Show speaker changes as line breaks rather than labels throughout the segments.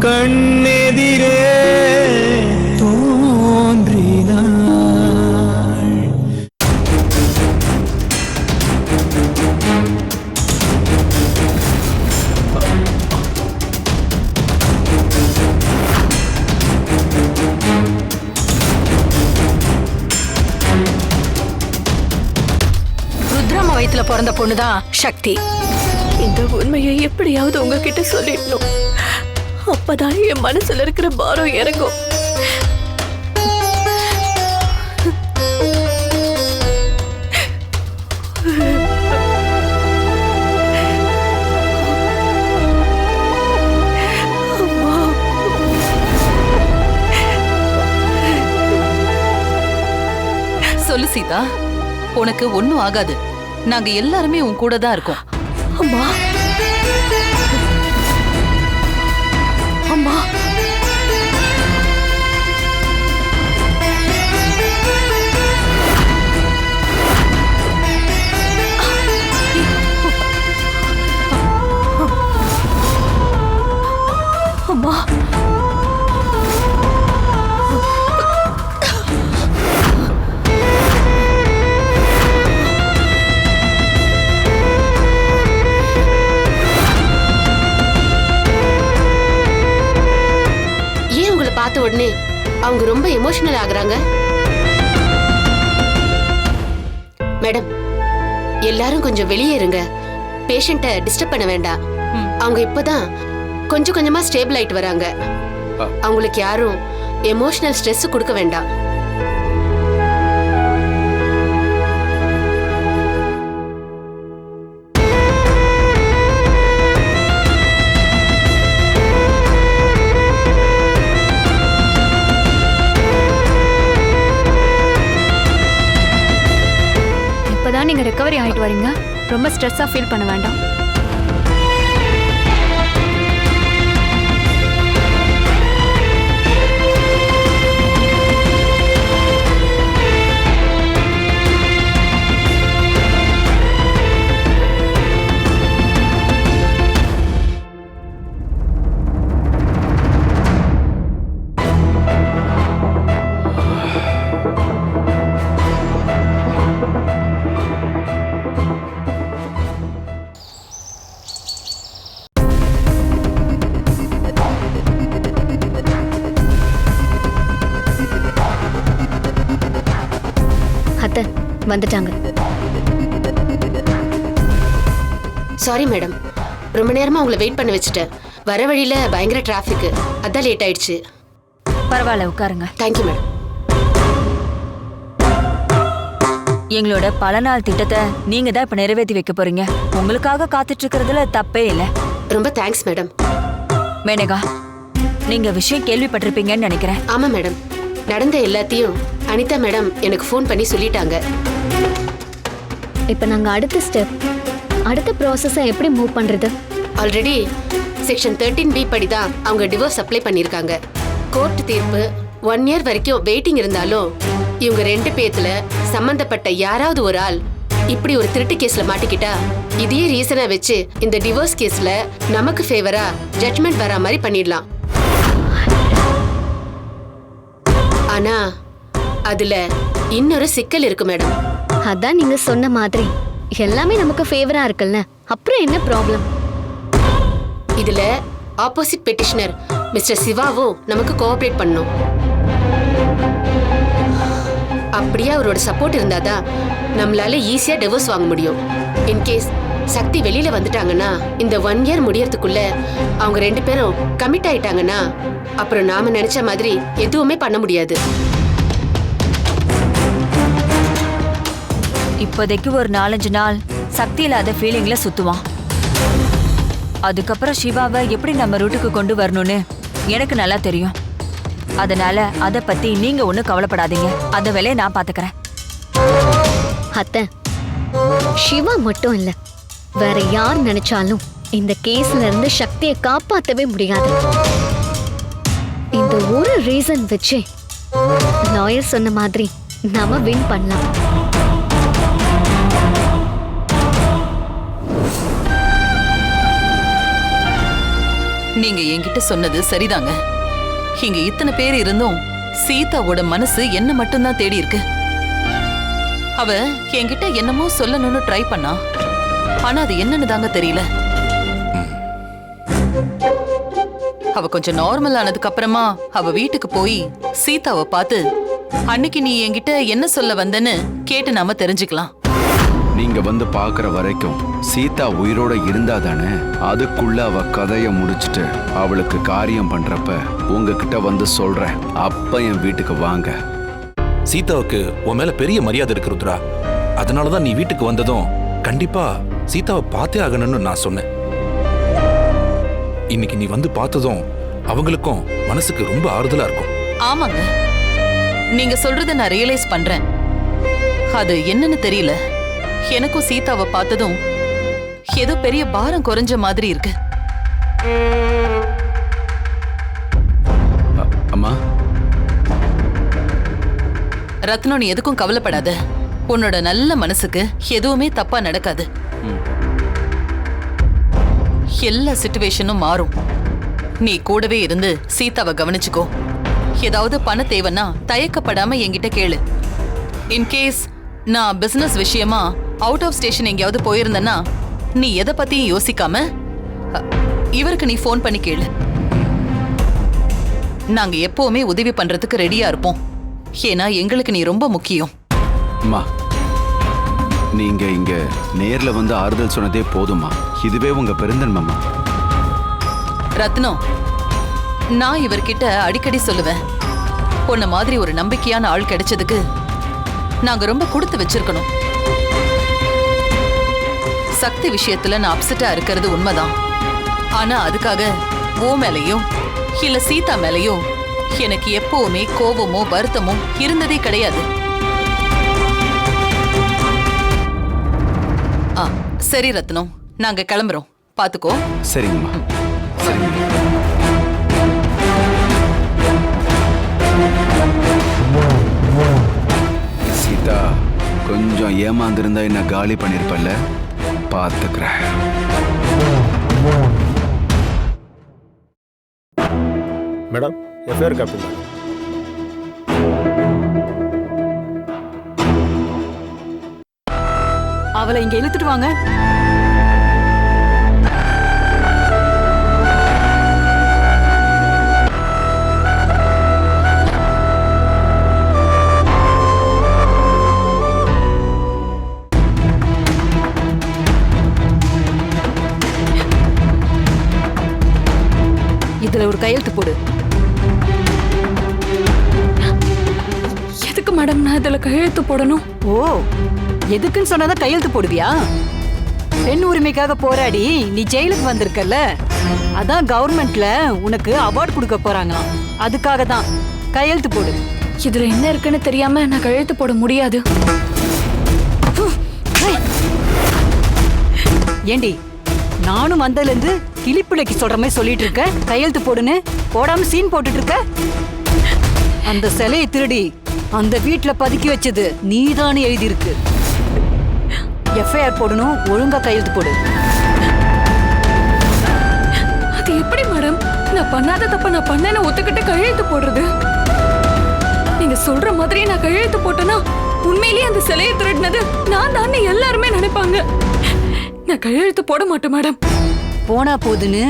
கண்ணெதிரே தோன்றினாள்.
ருத்ரம்மா வயித்துல பிறந்த பொண்ணுதான் சக்தி.
இந்த உண்மையை எப்படியாவது உங்ககிட்ட சொல்லிடணும். அப்பதான் என் மனசுல இருக்கிற பாரம் இறங்கும்.
சொல்லு சீதா உனக்கு ஒண்ணும் ஆகாது. நாங்க எல்லாருமே உன் கூட தான் இருக்கோம்.
அம்மா.
உடனே அவங்க ரொம்ப எமோஷனல் ஆகுறாங்க. மேடம் எல்லாரும் கொஞ்சம் வெளியே இருங்க. பேஷண்ட்டை டிஸ்டர்ப் பண்ண வேண்டாம். அவங்க இப்பதான் கொஞ்சம் கொஞ்சமா ஸ்டேபிள் ஆயிட்டு வராங்க. அவங்களுக்கு யாரும் எமோஷனல் ஸ்ட்ரெஸ் கொடுக்க வேண்டாம்.
நீங்கள் ரெக்கவரி ஆயிட்டு வரீங்க. ரொம்ப ஸ்ட்ரெஸ்ஸா ஃபீல் பண்ண வேண்டாம். வந்துட்டாங்க.
சாரி மேடம் ரொம்ப நேரமா உங்களை வெயிட் பண்ண வச்சுட்டேன். வர வழியில பயங்கர டிராஃபிக் அதான் லேட் ஆயிடுச்சு.
பரவாயில்ல உட்காருங்க.
தேங்க்யூ மேடம்
எங்களோட பல நாள் திட்டத்தை நீங்க தான் இப்ப நிறைவேற்றி வைக்க போறீங்க. உங்களுக்காக காத்துட்டு இருக்கிறதுல தப்பே இல்ல.
ரொம்ப தேங்க்ஸ் மேடம்
மேனகா நீங்க விஷயம் கேள்விப்பட்டிருப்பீங்கன்னு நினைக்கிறேன்.
ஆமா மேடம் நடந்த எல்லாத்தையும் அனிதா மேடம் எனக்கு ஃபோன் பண்ணி சொல்லிட்டாங்க.
இப்போ நாங்க அடுத்த ஸ்டெப் அடுத்த ப்ராசஸை எப்படி மூவ் பண்றது?
ஆல்ரெடி செக்ஷன் தேர்ட்டீன் பி படி தான் அவங்க டிவோர்ஸ் அப்ளை பண்ணியிருக்காங்க. கோர்ட் தீர்ப்பு ஒன் இயர் வரைக்கும் வெயிட்டிங் இருந்தாலும் இவங்க ரெண்டு பேத்துல சம்பந்தப்பட்ட யாராவது ஒரு ஆள் இப்படி ஒரு திருட்டு கேஸ்ல மாட்டிக்கிட்டா இதையே ரீசனா வச்சு இந்த டிவோர்ஸ் கேஸ்ல நமக்கு ஃபேவரா ஜட்மெண்ட் வரா மாதிரி பண்ணிடலாம். ஆனா அதுல இன்னொரு சிக்கல் இருக்கு மேடம்.
அதான் நீங்க சொன்ன மாதிரி. எல்லாமே நமக்கு ஃபேவரா இருக்குல்ல? அப்புறம் என்ன ப்ராப்ளம்
இதுல ஆப்போசிட் பெட்டிஷனர் மிஸ்டர் சிவாவும் நமக்கு கோஆபரேட் பண்ணும் அப்படியே அவரோட சப்போர்ட் இருந்தாதான் நம்மளால ஈஸியா டிவோர்ஸ் வாங்க முடியும். இன்கேஸ் சக்தி வெளியில வந்துட்டாங்கன்னா இந்த ஒன் இயர் முடியறதுக்குள்ள அவங்க ரெண்டு பேரும் கமிட் ஆயிட்டாங்கன்னா அப்புறம் நாம நினைச்ச மாதிரி எதுவுமே பண்ண முடியாது.
இப்போதைக்கு ஒரு நாலஞ்சு நாள் சக்தி இல்லாத ஃபீலிங்ல சுத்துவான். அதுக்கப்புறம் சிவாவை எப்படி நம்ம ரூட்டுக்கு கொண்டு வரணும்னு எனக்கு நல்லா தெரியும். அதனால அத பத்தி நீங்க ஒண்ணும் கவலைப்படாதீங்க. அந்த வேலையை நான் பாத்துக்கறேன்.
அத்தை சிவா மட்டும் இல்ல. வேற யார் நினைச்சாலும் இந்த கேஸ்ல இருந்து சக்தியை காப்பாத்தவே முடியாது. இந்த ஒரு ரீசன் வச்சு லாயர் சொன்ன மாதிரி நாம வின் பண்ணலாம்.
நீங்க என்கிட்ட சொன்னது சரிதாங்க. இங்க இத்தனை பேர் இருந்தும் சீதாவோட மனசு என்ன மட்டும்தான் தேடி இருக்கு. அவ என்கிட்ட என்னமோ சொல்லணும்னு ட்ரை பண்ணா. ஆனா அது என்னன்னு தாங்க தெரியல. அவ கொஞ்சம் நார்மல் ஆனதுக்கு அப்புறமா அவ வீட்டுக்கு போய் சீதாவை பார்த்து அன்னைக்கு நீ என்கிட்ட என்ன சொல்ல வந்தன்னு கேட்டு நாம தெரிஞ்சுக்கலாம்.
நீங்க வந்து பார்க்குற வரைக்கும் சீதா உயிரோட இருந்தா தானே அதுக்குள்ள அவ கதைய முடிச்சிட்டு அவளுக்கு காரியம் பண்றப்ப உங்ககிட்ட வந்து சொல்றேன். அப்ப என் வீட்டுக்கு வாங்க.
சீதாவுக்கு உன் மேல பெரிய மரியாதை இருக்கு ருத்ரா. அதனால தான் நீ வீட்டுக்கு வந்ததும் கண்டிப்பா சீதாவை பார்த்தே ஆகணும்னு நான் சொன்னேன். இன்னைக்கு நீ வந்து பார்த்ததும் அவங்களுக்கும் மனசுக்கு ரொம்ப ஆறுதலா இருக்கும்.
ஆமாங்க. நீங்க சொல்றத நான் ரியலைஸ் பண்றேன். அது என்னன்னு தெரியல. எனக்கும் சீதாவை பார்த்ததும் ஏதோ பெரிய பாரம் குறைஞ்ச மாதிரி இருக்கு.
அம்மா?
ரத்னம் நீ எதுக்கும் கவலைப்படாத. உன்னோட நல்ல மனசுக்கு எதுவுமே தப்பா நடக்காது. எல்லா சிச்சுவேஷனும் மாறும். நீ கூடவே இருந்து சீதாவை கவனிச்சுக்கோ. ஏதாவது பண தேவைன்னா தயக்கப்படாம என்கிட்ட கேளு. இன்கேஸ் நான் பிசினஸ் விஷயமா அவுட் ஆஃப் ஸ்டேஷன் எங்கேயாவது போயிருந்தேன்னா நீ எதை பத்தியும் யோசிக்காம இவருக்கு நீ ஃபோன் பண்ணி கேளு. நாங்க எப்பவுமே உதவி பண்றதுக்கு ரெடியா இருப்போம். ஏன்னா எங்களுக்கு நீ ரொம்ப முக்கியம்.
அம்மா நீங்க இங்க நேர்ல வந்து ஆறுதல் சொன்னதே போதுமா இதுவே உங்க பெருந்தன்மம்மா.
ரத்னம் நான் இவர்கிட்ட அடிக்கடி சொல்லுவேன். உன்ன மாதிரி ஒரு நம்பிக்கையான ஆள் கிடைச்சதுக்கு நாங்க ரொம்ப கொடுத்து வச்சிருக்கணும். சக்தி விஷயத்துல நான் அப்செட்டா இருக்கிறது உண்மைதான். ஆனா அதுக்காக ஓ மேலயும் இல்ல சீதா மேலையும் எனக்கு எப்பவுமே கோபமோ வருத்தமோ இருந்ததே கிடையாது. சரி ரத்னம். நாங்க கிளம்புறோம். பாத்துக்கோ.
சரிங்கம்மா. சரிங்க சீதா கொஞ்சம் ஏமாந்திருந்தா என்ன காலி பண்ணிருப்பல்ல? பார்த்துக்கிறேன்
மேடம் எஃப்ஐஆர் காப்பி
அவளை இங்க இழுத்துட்டு வாங்க. இதுல ஒரு கையெழுத்து போடு.
எதுக்கு மேடம் நான் இதுல கையெழுத்து போடணும்?
ஓ. எதுக்குன்னு சொன்னாதான் கையெழுத்து போடுவியா? பெண் உரிமைக்காக போராடி நீ ஜெயிலுக்கு வந்திருக்கல்ல? அதான் கவர்மெண்ட்ல உனக்கு அவார்ட் கொடுக்க போறாங்களாம். அதுக்காக தான் கையெழுத்து போடு.
இதுல என்ன இருக்குன்னு தெரியாம நான் கையெழுத்து போட முடியாது.
ஏண்டி நானும் வந்ததுல இருந்து கிளிப்பிள்ளைக்கு சொல்ற மாதிரி சொல்லிட்டு இருக்க? கையெழுத்து போடுன்னு போடாம சீன் போட்டுட்டு இருக்க அந்த சிலையை திருடி அந்த வீட்ல பதுக்கி வச்சது நீதானே எழுதியிருக்கு. எஃப்ஐஆர் போடணும் ஒழுங்கா கையெழுத்து போடு.
அது எப்படி மேடம் நான் பண்ணாத தப்ப நான் பண்ணேன்னு ஒத்துக்கிட்டு கையெழுத்து போடுறது. நீங்க சொல்ற மாதிரி நான் கையெழுத்து போட்டேன்னா உண்மையிலேயே அந்த சிலையை திருடினது நான் தான் எல்லாருமே நினைப்பாங்க. நான் கையெழுத்து போட மாட்டேன் மேடம்
போனா போதுன்னு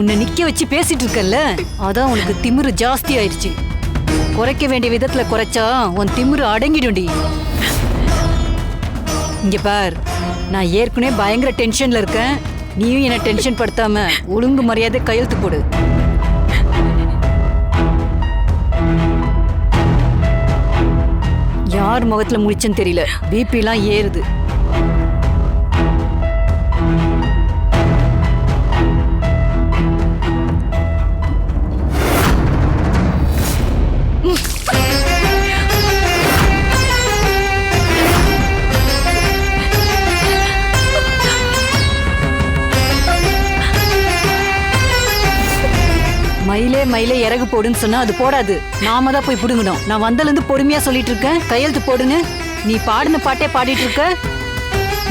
உன்னை நிக்க வச்சு பேசிட்டு இருக்கல்ல? அதான் உனக்கு திமிரு ஜாஸ்தி ஆயிடுச்சு. குறைக்க வேண்டிய விதத்துல குறைச்சா உன் திமிரு அடங்கிடும்டி. இங்க பார் நான் ஏற்கனவே பயங்கர டென்ஷன்ல இருக்கேன். நீயும் என்ன டென்ஷன் படுத்தாம ஒழுங்கு மரியாதை கையெழுத்து போடு. யார் முகத்துல முடிச்சுன்னு தெரியல. பிபி எல்லாம் ஏறுது. மயில இறகு போடுன்னு சொன்னா அது போடாது. நாம தான் போய் புடுங்கணும். நான் வந்தலிருந்து பொறுமையா சொல்லிட்டு இருக்கேன் கையெழுத்து போடுன்னு நீ பாடின பாட்டே பாடிட்டு இருக்க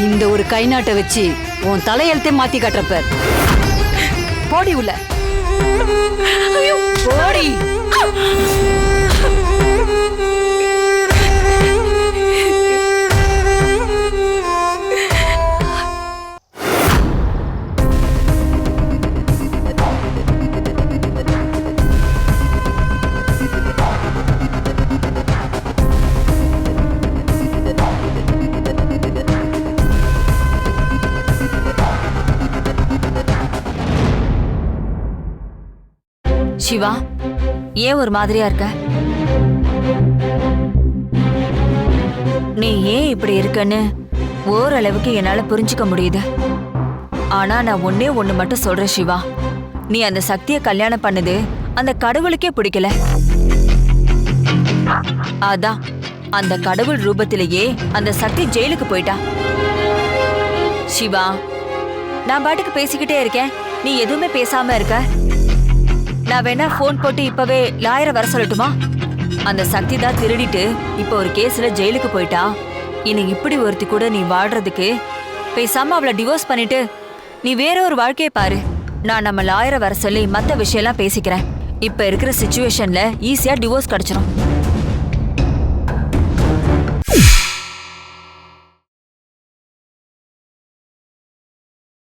இந்த ஒரு கை நாட்டை வச்சு உன் தலையெழுத்தே மாத்தி காட்டுறப்ப. போடி உள்ள.
சிவா ஏன் ஒரு மாதிரியா இருக்க? நீ ஏன் இப்படி இருக்கன்னு ஓரளவுக்கு என்னால புரிஞ்சுக்க முடியுது. ஆனா நான் ஒன்னே ஒண்ணு மட்டும் சொல்றேன் சிவா. நீ அந்த சக்திய கல்யாணம் பண்ணது அந்த கடவுளுக்கே பிடிக்கல. அதான் அந்த கடவுள் ரூபத்திலேயே அந்த சக்தி ஜெயிலுக்கு போயிட்டா. சிவா நான் பாட்டுக்கு பேசிக்கிட்டே இருக்கேன். நீ எதுவுமே பேசாம இருக்க. நான் வேணா ஃபோன் போட்டு இப்பவே லாயரை வர சொல்லட்டுமா? அந்த சக்தி தான் திருடிட்டு இப்போ ஒரு கேஸ்ல ஜெயிலுக்கு போயிட்டா. இனி இப்படி ஒருத்தி கூட நீ வாழ்றதுக்கு பேசாம அவளை டிவோர்ஸ் பண்ணிட்டு நீ வேற ஒரு வாழ்க்கையை பாரு. நான் நம்ம லாயரை வர சொல்லி மற்ற விஷயம்லாம் பேசிக்கிறேன். இப்போ இருக்கிற சுச்சுவேஷன்ல ஈஸியா டிவோர்ஸ் கிடைச்சிரும்.